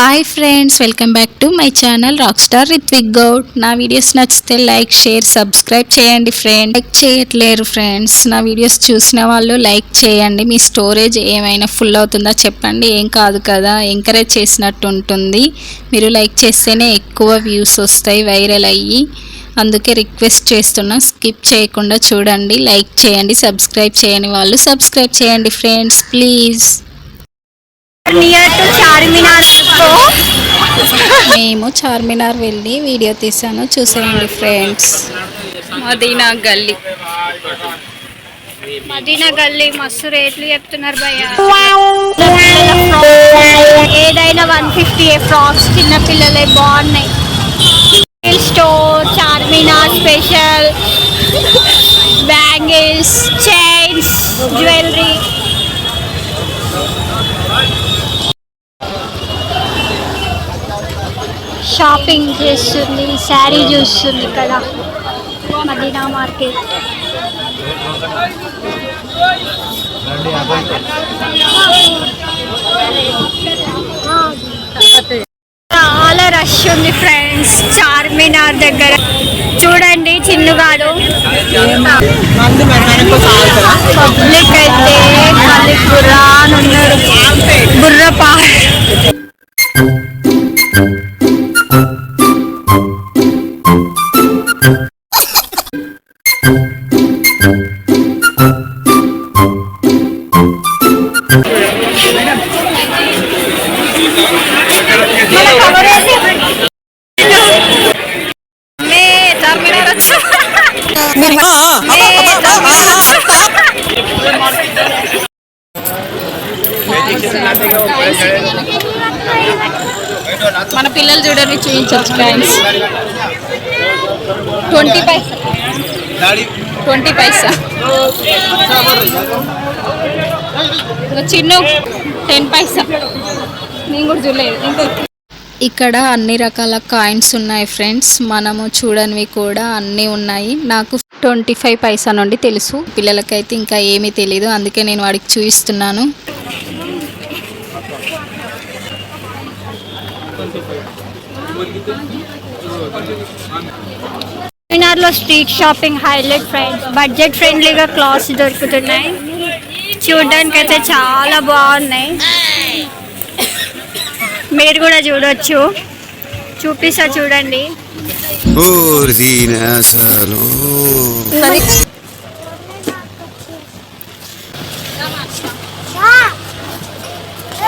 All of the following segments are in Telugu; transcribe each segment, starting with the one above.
Hi friends welcome back to my channel rock star Rithvik Goud నా వీడియోస్ నచ్చితే లైక్ షేర్ సబ్స్క్రైబ్ చేయండి ఫ్రెండ్ లైక్ చేయట్లేరు ఫ్రెండ్స్ నా వీడియోస్ చూసిన వాళ్ళు లైక్ చేయండి. మీ స్టోరేజ్ ఏమైనా ఫుల్ అవుతుందా చెప్పండి. ఏం కాదు కదా ఎంకరేజ్ చేసినట్టు ఉంటుంది. మీరు లైక్ చేస్తేనే ఎక్కువ వ్యూస్ వస్తాయి వైరల్ అయ్యి. అందుకే రిక్వెస్ట్ చేస్తున్నా స్కిప్ చేయకుండా చూడండి. లైక్ చేయండి సబ్స్క్రైబ్ చేయని వాళ్ళు సబ్స్క్రైబ్ చేయండి friends please near to Charminar మేము చార్మినార్ వెళ్ళి వీడియో తీసాను చూసేయండి ఫ్రెండ్స్. మదీనా గల్లీ. మదీనా గల్లీ మస్తు రేట్లు చెప్తున్నారు భయ్య. ఏదైనా వన్ ఫిఫ్టీ ఫ్రాక్స్ చిన్న పిల్లలే బాగున్నాయి. Store Charminar special. Bangles chains jewellery shopping చేస్తుంది శారీ చూస్తుంది ఇక్కడ మదీనా మార్కెట్. చాలా రష్ ఉంది ఫ్రెండ్స్ చార్మినార్ దగ్గర. చూడండి చిన్నుగాడు పబ్లిక్ అయితే మళ్ళీ బుర్రా అని ఉన్నాడు. మన పిల్లలు చూడండి చూపించవచ్చు friends twenty paisa twenty paisa? చిన్న టెన్ పైసా? నేను కూడా చూడలేదు. ఇంకో ఇక్కడ అన్ని రకాల కాయిన్స్ ఉన్నాయి ఫ్రెండ్స్. మనము చూడనివి కూడా అన్నీ ఉన్నాయి. నాకు ట్వంటీ ఫైవ్ పైసా నుండి తెలుసు. పిల్లలకైతే ఇంకా ఏమీ తెలియదు అందుకే నేను వాడికి చూపిస్తున్నాను. Low street shopping highlight friends budget ఫ్రెండ్లీగా క్లాత్స్ దొరుకుతున్నాయి. చూడడానికి అయితే చాలా బాగున్నాయి. మీరు కూడా చూడొచ్చు. చూపిస్తా చూడండి.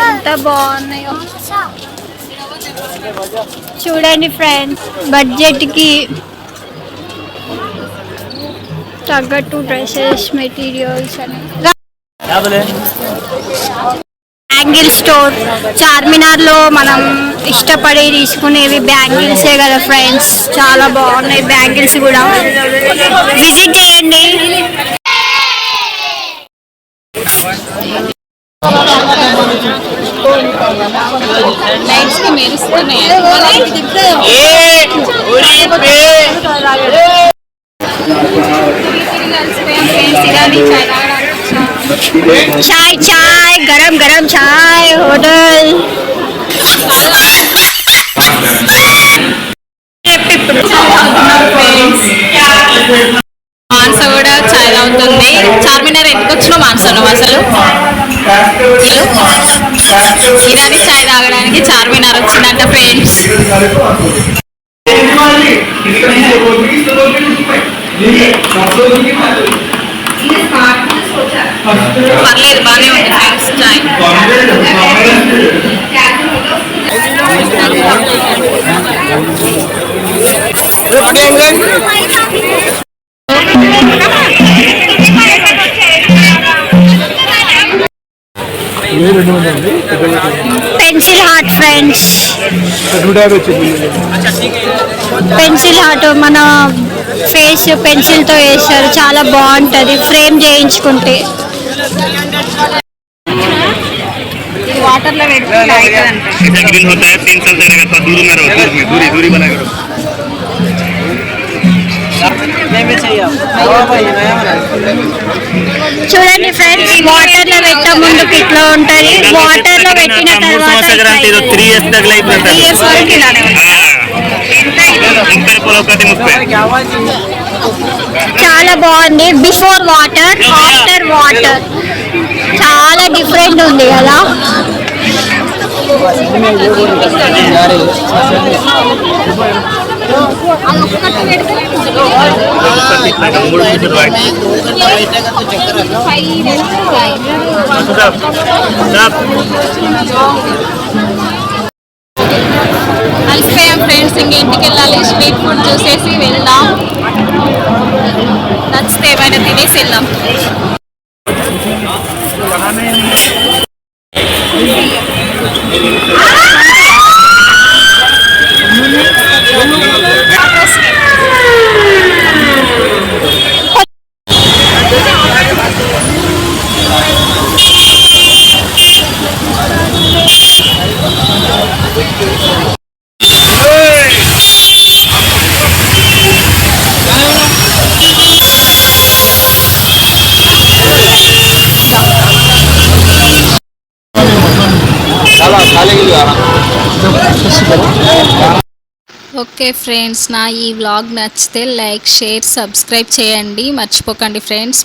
ఎంత బాగున్నాయో. చూడండి ఫ్రెండ్స్ బడ్జెట్కి తగ్గట్టు డ్రెస్సెస్ మెటీరియల్స్ అని. Bangle store. చార్మినార్లో మనం ఇష్టపడి తీసుకునేవి బ్యాంగిల్సే కదా ఫ్రెండ్స్. చాలా బాగున్నాయి బ్యాంగిల్స్ కూడా. విజిట్ చేయండి. లైట్స్ మెరుస్తున్నాయి. చాయ్ చాయ్ గరం గరం చాయ్ హోటల్ మానస కూడా చాయ్ తాగుతుంది చార్మినార్ ఎందుకు వచ్చినావు మానస నువ్వు అసలు? ఇరానీ చాయ్ తాగడానికి చార్మినార్ వచ్చిందంట ఫ్రెండ్స్. పర్లేదు బాగానే ఉంది. థ్యాంక్స్ చాయ్ pencil heart friends pencil heart మన ఫేస్ పెన్సిల్తో వేస్తారు చాలా బాగుంటుంది. ఫ్రేమ్ చేయించుకుంటే. చూడండి ఫ్రెండ్స్ వాటర్లో పెట్టే ముందు ఇట్లా ఉంటది. వాటర్లో పెట్టిన తర్వాత త్రీ ఇయర్స్ దగ్గర చాలా బాగుంది. Before water after water different ఉంది కదా. మూడు అలసిపోయాం ఫ్రెండ్స్ ఇంక ఇంటికి వెళ్ళాలి స్ట్రీట్ ఫుడ్ చూసేసి వెళ్దాం. నచ్చితే ఏమైనా తినేసి వెళ్దాం. 아! ఓకే ఫ్రెండ్స్ నా ఈ వ్లాగ్ నచ్చితే లైక్ షేర్ సబ్స్క్రైబ్ చేయండి. మర్చిపోకండి ఫ్రెండ్స్.